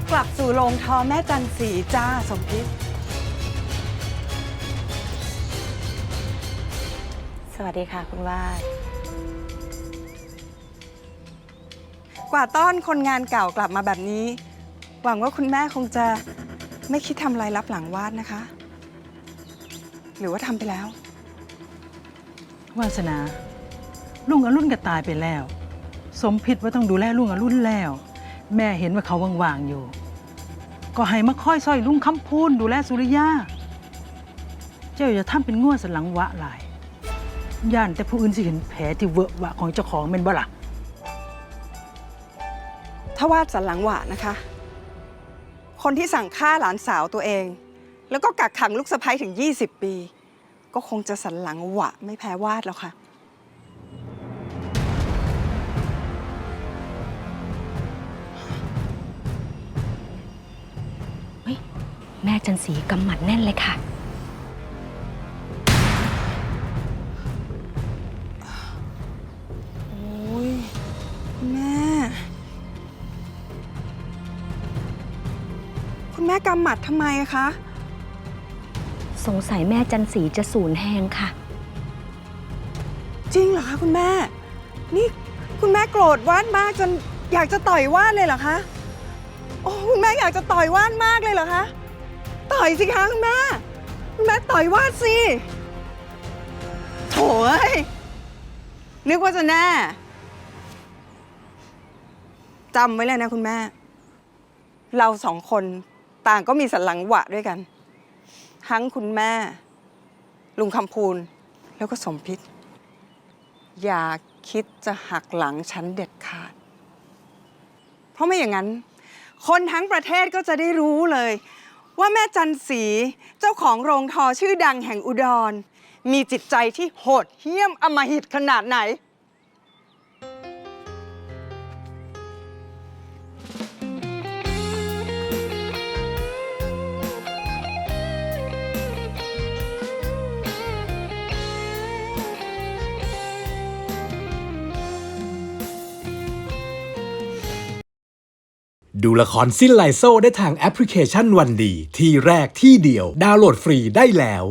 รับกลับสู่โรงทอแม่จันสีจ้าสมพิษสวัสดีค่ะคุณวาด กว่าต้อนคนงานเก่ากลับมาแบบนี้ หวังว่าคุณแม่คงจะไม่คิดทำอะไรรับหลังวาดนะคะ หรือว่าทำไปแล้ว วาสนาลุงอรุณก็ตายไปแล้ว สมพิษว่าต้องดูแลลุงอรุณแล้ว แม่เห็นว่าเขาว่างๆอยู่ ก็ให้มาค่อยซอยลุงคำพูนดูแลสุริยา เจ้าอย่าทำเป็นง่วสนหลังวะหลาย ย่านแต่ผู้อื่นสิเห็นแผลที่เวอะวะของเจ้าของเป็นบ่ล่ะ ถ้าว่าสันหลังหวะนะคะ คนที่สั่งฆ่าหลานสาวตัวเอง แล้วก็กักขังลูกสะใภ้ถึง 20 ปี ก็คงจะสันหลังหวะไม่แพ้วาดแล้วค่ะ จันสีกำหมัดแน่นเลยค่ะ โอ้ยคุณแม่ คุณแม่กำหมัดทำไมคะ สงสัยแม่จันสีจะสูญแหงค่ะ จริงเหรอคะคุณแม่ นี่คุณแม่โกรธว่านมากจนอยากจะต่อยว่านเลยเหรอคะ โอ้คุณแม่อยากจะต่อยว่านมากเลยเหรอคะ ต่อยสิคะคุณแม่คุณแม่ต่อยวานสิโถ่เอ้ยนึกว่าจะแน่จำไว้เลยนะคุณแม่ เราสองคนต่างก็มีสันหลังหวะด้วยกัน ทั้งคุณแม่ ลุงคำพูน แล้วก็สมพิษ อย่าคิดจะหักหลังฉันเด็ดขาด เพราะไม่อย่างนั้น คนทั้งประเทศก็จะได้รู้เลย ว่าแม่จันสีเจ้าของโรงทอชื่อดังแห่งอุดร มีจิตใจที่โหดเหี้ยมอำมหิตขนาดไหน ดูละครสิ้นไลโซได้ทางแอปพลิเคชันวันดี ที่แรกที่เดียวดาวน์โหลดฟรีได้แล้ว